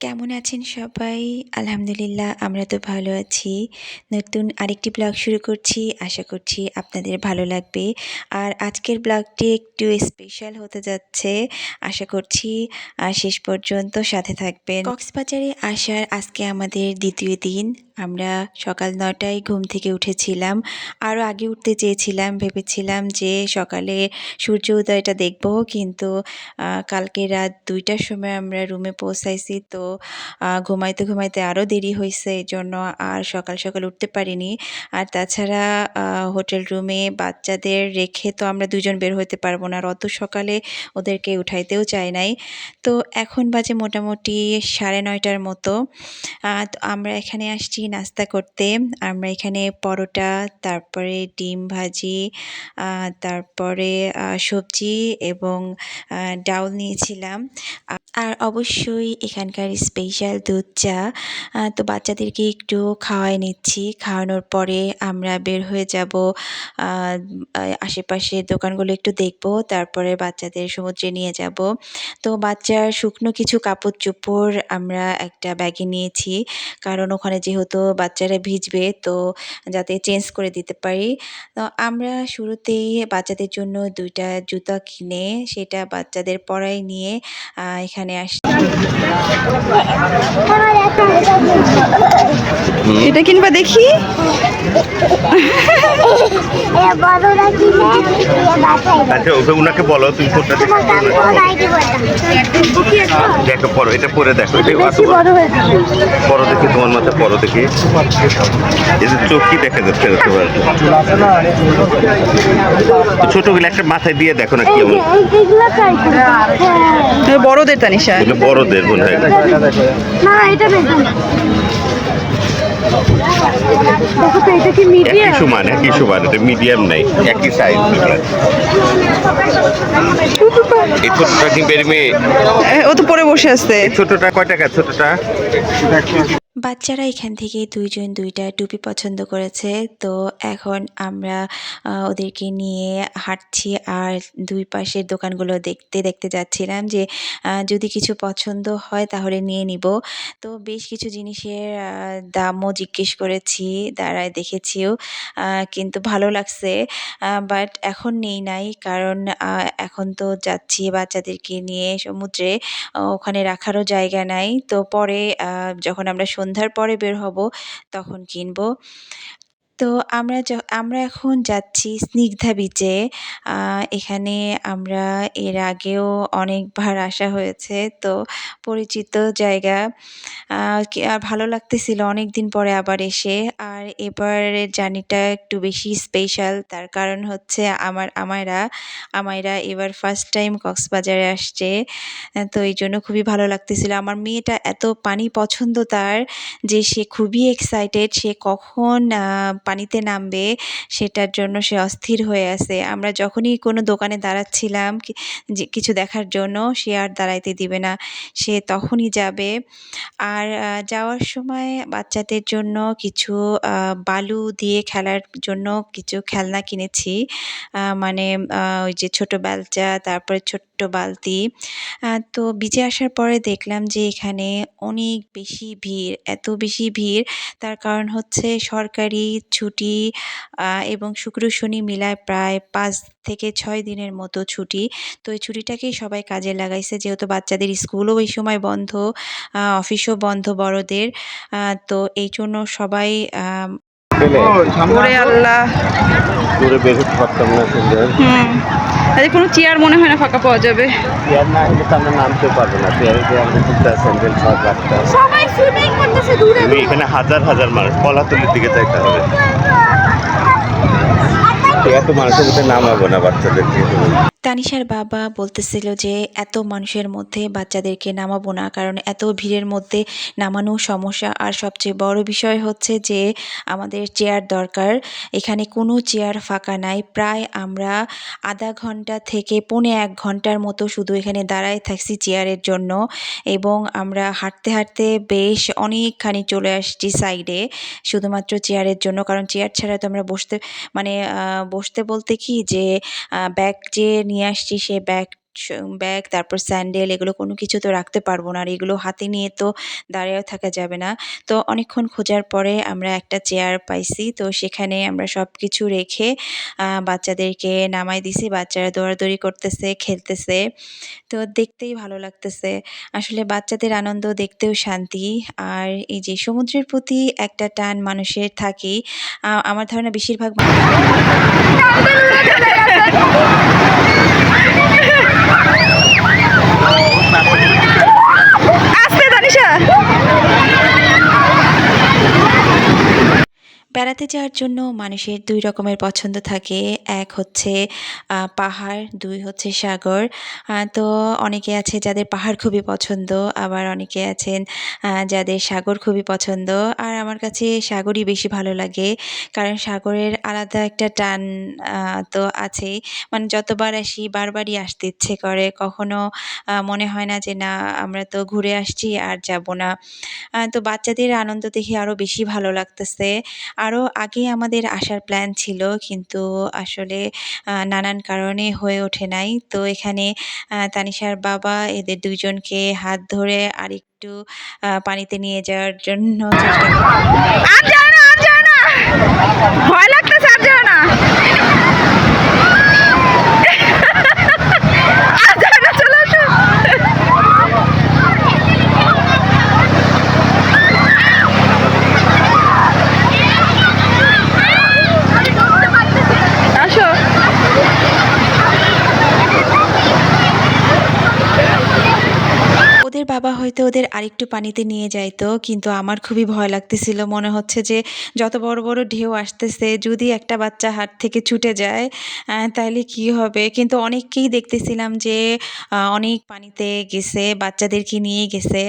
কেমন আছেন সবাই? আলহামদুলিল্লাহ, আমরা তো ভালো আছি। নতুন আরেকটি ব্লগ শুরু করছি। আশা করছি আপনাদের ভালো লাগবে। আর আজকের ব্লগটি একটু স্পেশাল হতে যাচ্ছে। আশা করছি, আর শেষ পর্যন্ত সাথে থাকবেন। কক্সবাজারে আসার আজকে আমাদের দ্বিতীয় দিন। আমরা সকাল নটায় ঘুম থেকে উঠেছিলাম। আরও আগে উঠতে চেয়েছিলাম, ভেবেছিলাম যে সকালে সূর্য উদয়টা দেখব, কিন্তু কালকে রাত দুইটার সময় আমরা রুমে পৌঁছাইছি, তো ঘুমাইতে ঘুমাইতে আরও দেরি হয়েছে এই জন্য আর সকাল সকাল উঠতে পারিনি। আর তাছাড়া হোটেল রুমে বাচ্চাদের রেখে তো আমরা দুজন বের হতে পারব না, আর অত সকালে ওদেরকে উঠাইতেও চাই নাই। তো এখন বাজে মোটামুটি সাড়ে নয়টার মতো। আমরা এখানে আসছি নাস্তা করতে। আমরা এখানে পরোটা তারপরে ডিম ভাজি তারপরে সবজি এবং ডাউল নিয়েছিলাম। আর অবশ্যই এখানকার স্পেশাল দুধ চা তো বাচ্চাদেরকে একটু খাওয়াই নিচ্ছি। খাওয়ানোর পরে আমরা বের হয়ে যাব আহ, আশেপাশের দোকানগুলো একটু দেখব তারপরে বাচ্চাদের সমুদ্রে নিয়ে যাব। তো বাচ্চার শুকনো কিছু কাপড় চোপড় আমরা একটা ব্যাগে নিয়েছি কারণ ওখানে যেহেতু বাচ্চারা ভিজবে, তো যাতে চেঞ্জ করে দিতে পারি। তো আমরা শুরুতেই বাচ্চাদের জন্য দুইটা জুতা কিনে সেটা বাচ্চাদের পরাই নিয়ে এখানে আসছি এটা কিনবা দেখি? দেয়। আচ্ছা ওকে উনাকে বলো তুমি কোনটা দেখে এটা পরে। পরো তোমার মাথায় পরো দেখি। এই যে চোখ কি দেখা যাচ্ছে ছোটগুলো একটা মাথায় দিয়ে দেখো না কি হ্যাঁ। বড়দের তানিশা বড়দের মনে হয় একই সমান একই সমান এটা মিডিয়াম নাই। একই সাইজ এই ছোটটা মেয়ে ও তো পরে বসে আসছে ছোটটা কয় টাকা? ছোটটা? বাচ্চারা এখান থেকে দুইজন দুইটা টুপি পছন্দ করেছে। তো এখন আমরা ওদেরকে নিয়ে হাঁটছি আর দুই পাশের দোকানগুলো দেখতে দেখতে যাচ্ছিলাম যে যদি কিছু পছন্দ হয় তাহলে নিয়ে নিব। তো বেশ কিছু জিনিসের দামও জিজ্ঞেস করেছি, দাঁড়ায় দেখেছিও কিন্তু ভালো লাগছে বাট এখন নেই নাই কারণ এখন তো যাচ্ছি বাচ্চাদেরকে নিয়ে সমুদ্রে ওখানে রাখারও জায়গা নাই। তো পরে যখন আমরা সন্ধ্যার পরে বের হব তখন কিনবো। তো আমরা য, আমরা এখন যাচ্ছি স্নিগ্ধা বিচে এখানে আমরা এর আগেও অনেকবার আসা হয়েছে, তো পরিচিত জায়গা। আর ভালো লাগতেছিল অনেক দিন পরে আবার এসে। আর এবারের জার্নিটা একটু বেশি স্পেশাল তার কারণ হচ্ছে আমার আমায়রা আমায়রা এবার ফার্স্ট টাইম কক্সবাজারে আসছে তো এই জন্য খুবই ভালো লাগতেছিল। আমার মেয়েটা এত পানি পছন্দ তার যে সে খুবই এক্সাইটেড সে কখন পানিতে নামবে, সেটার জন্য সে অস্থির হয়ে আছে। আমরা যখনই কোনো দোকানে দাঁড়াচ্ছিলাম কিছু দেখার জন্য, সে আর দাঁড়াইতে দিবে না। সে তখনই যাবে। আর যাওয়ার সময় বাচ্চাদের জন্য কিছু বালু দিয়ে খেলার জন্য কিছু খেলনা কিনেছি। মানে ওই যে ছোট বেলচা, তারপরে ছোট্ট বালতি। তো বিজে আসার পরে দেখলাম যে এখানে অনেক বেশি ভিড়, এত বেশি ভিড়। তার কারণ হচ্ছে সরকারি ছুটি এবং শুক্র শনি মিলায় প্রায় পাঁচ থেকে ছয় দিনের মতো ছুটি। তো এই ছুটিটাকেই সবাই কাজে লাগাইছে যেহেতু বাচ্চাদের স্কুলও ওই সময় বন্ধ অফিসও বন্ধ বড়দের। তো এই জন্য সবাই আল্লাহ। বের হতে পারতাম না আরে কোনো চেয়ার মনে হয় না ফাঁকা পাওয়া যাবে। চেয়ার না হলে তো আমরা নামতে পারব না। চেয়ারে যে আমাদের জুতা স্যান্ডেল সব রাখতাম সবাই সুইমিং করতেছে দূরে। তুমি এখানে হাজার হাজার মানুষ কলাতলির দিকে যাইতে হবে। এত মানুষের মধ্যে নামাবো না বাচ্চাদেরকে। তানিশার বাবা বলতেছিল যে, এত মানুষের মধ্যে বাচ্চাদেরকে নামাবো না, কারণ এত ভিড়ের মধ্যে নামানো সমস্যা। আর সবচেয়ে বড় বিষয় হচ্ছে যে, আমাদের চেয়ার দরকার। এখানে কোনো চেয়ার ফাঁকা নাই। প্রায় আমরা আধা ঘণ্টা থেকে পৌনে এক ঘণ্টার মতো শুধু এখানে দাঁড়ায় থাকছি চেয়ারের জন্য। এবং আমরা হাঁটতে হাঁটতে বেশ অনেকখানি চলে আসছি সাইডে, শুধুমাত্র চেয়ারের জন্য। কারণ চেয়ার ছাড়া তো আমরা বসতে মানে বসতে বলতে কি যে ব্যাগ যে নিয়ে আসছি সে ব্যাগ ব্যাগ তারপর স্যান্ডেল এগুলো কোনো কিছু তো রাখতে পারব না। আর এগুলো হাতে নিয়ে তো দাঁড়িয়েও থাকা যাবে না। তো অনেকক্ষণ খোঁজার পরে আমরা একটা চেয়ার পাইছি। তো সেখানে আমরা সব কিছু রেখে বাচ্চাদেরকে নামাই দিছি। বাচ্চারা দৌড়াদৌড়ি করতেছে, খেলতেছে। তো দেখতেই ভালো লাগতেছে। আসলে বাচ্চাদের আনন্দ দেখতেও শান্তি। আর এই যে সমুদ্রের প্রতি একটা টান মানুষের থাকেই আমার ধারণা বেশিরভাগ আসতে তানিশা বেড়াতে যাওয়ার জন্য মানুষের দুই রকমের পছন্দ থাকে। এক হচ্ছে পাহাড়, দুই হচ্ছে সাগর। তো অনেকে আছে যাদের পাহাড় খুবই পছন্দ, আবার অনেকে আছেন যাদের সাগর খুবই পছন্দ। আর আমার কাছে সাগরই বেশি ভালো লাগে, কারণ সাগরের আলাদা একটা টান তো আছেই। মানে যতবার আসি, বারবারই আসতে ইচ্ছে করে। কখনো মনে হয় না যে, না, আমরা তো ঘুরে আসছি আর যাব না। তো বাচ্চাদের আনন্দ দেখে আরও বেশি ভালো লাগতেছে। আরও আগে আমাদের আসার প্ল্যান ছিল কিন্তু আসলে নানান কারণে হয়ে ওঠে নাই তো এখানে তানিশার বাবা এদের দুজনকে হাত ধরে আরেকটু আহ, পানিতে নিয়ে যাওয়ার জন্য চেষ্টা। আর আর আর আর চলে আসো আসো ওদের বাবা হয়তো ওদের আরেকটু পানিতে নিয়ে যাইতো কিন্তু আমার খুবই ভয় লাগতেছিল। মনে হচ্ছে যে যত বড় বড় ঢেউ আসতেছে, যদি একটা বাচ্চা হাত থেকে ছুটে যায় তাহলে কি হবে? কিন্তু অনেককেই দেখতেছিলাম যে অনেক পানিতে গেছে, বাচ্চাদেরকে নিয়ে গেছে।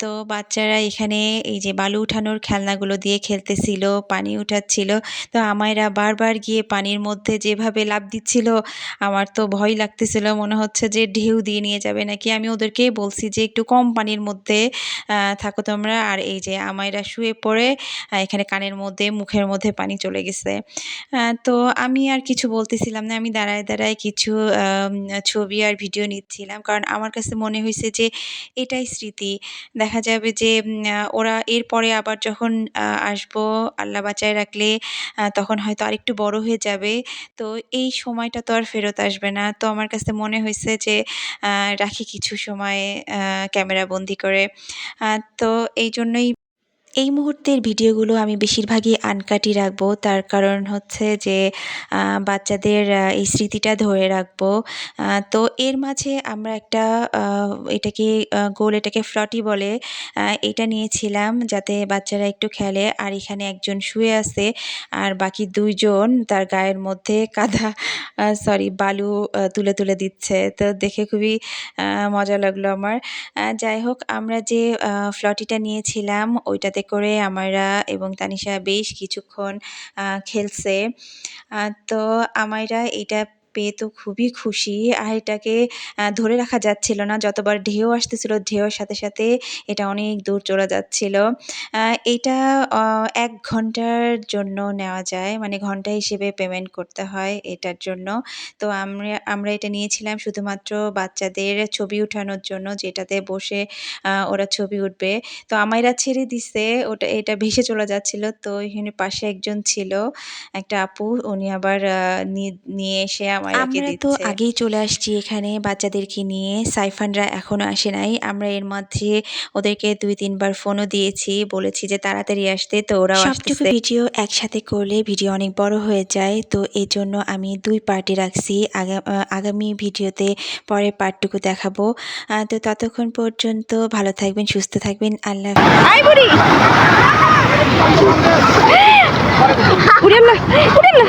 তো বাচ্চারা এখানে এই যে বালু উঠানোর খেলনাগুলো দিয়ে খেলতেছিল, পানি উঠাচ্ছিল। তো আমায়রা বারবার গিয়ে পানির মধ্যে যেভাবে লাফ দিচ্ছিল, আমার তো ভয় লাগতেছিল। মনে হচ্ছে যে ঢেউ দিয়ে নিয়ে যাবে নাকি? আমি ওদেরকেই বলছি যে একটু কম পানির মধ্যে থাকো তোমরা। আর এই যে আমায়রা শুয়ে পড়ে এখানে কানের মধ্যে, মুখের মধ্যে পানি চলে গেছে। তো আমি আর কিছু বলতেছিলাম না, আমি দাঁড়ায় দাঁড়ায় কিছু ছবি আর ভিডিও নিচ্ছিলাম। কারণ আমার কাছে মনে হয়েছে যে এটাই স্মৃতি। দেখা যাবে যে ওরা এরপরে আবার যখন আসব, আল্লাহ বাঁচায় রাখলে তখন হয়তো আরেকটু বড় হয়ে যাবে। তো এই সময়টা তো আর ফেরত আসবে না। তো আমার কাছে মনে হয়েছে যে রাখি কিছু সময় ক্যামেরা বন্দি করে। তো এই জন্যই এই মুহূর্তের ভিডিওগুলো আমি বেশিরভাগই আনকাটই রাখব। তার কারণ হচ্ছে যে বাচ্চাদের এই স্মৃতিটা ধরে রাখব। তো এর মাঝে আমরা একটা এটাকে গোল এটাকে ফ্লটি বলে এটা নিয়েছিলাম যাতে বাচ্চারা একটু খেলে। আর এখানে একজন শুয়ে আছে, আর বাকি দুইজন তার গায়ের মধ্যে কাদা সরি বালু তুলে তুলে দিচ্ছে। তো দেখে খুবই মজা লাগল আমার। যাই হোক, আমরা যে ফ্লটিটা নিয়েছিলাম, ওইটাতে করে আমারা এবং তানিশা বেশ কিছুক্ষণ খেলছে। তো আমায়রা এটা পেয়ে তো খুবই খুশি। আর এটাকে ধরে রাখা যাচ্ছিল না। যতবার ঢেউ আসতেছিল, ঢেউয়ের সাথে সাথে এটা অনেক দূর চলে যাচ্ছিল। এটা এক ঘণ্টার জন্য নেওয়া যায়। মানে ঘণ্টা হিসেবে পেমেন্ট করতে হয় এটার জন্য। তো আমরা আমরা এটা নিয়েছিলাম শুধুমাত্র বাচ্চাদের ছবি উঠানোর জন্য, যেটাতে বসে ওরা ছবি উঠবে। তো আমায়রা ছেড়ে দিছে, ওটা, এটা ভেসে চলে যাচ্ছিল। তো এখানে পাশে একজন ছিল, একটা আপু। উনি আবার নিয়ে এসে আমায়রাকে আমরা তো আগেই চলে আসছি এখানে বাচ্চাদেরকে নিয়ে। সাইফানরা এখনও আসে নাই। আমরা এর মধ্যে ওদেরকে দুই তিনবার ফোনও দিয়েছি বলেছি যে তাড়াতাড়ি আসতে তো ওরাও সবটুকু আসতেছে। ভিডিও একসাথে করলে ভিডিও অনেক বড় হয়ে যায় তো এই জন্য আমি দুই পার্টি রাখছি। আগামী ভিডিওতে পরের পার্টটুকু দেখাবো। তো ততক্ষণ পর্যন্ত ভালো থাকবেন সুস্থ থাকবেন। আল্লাহ হাফেজ। আই বুড়ি! 我勒，我勒！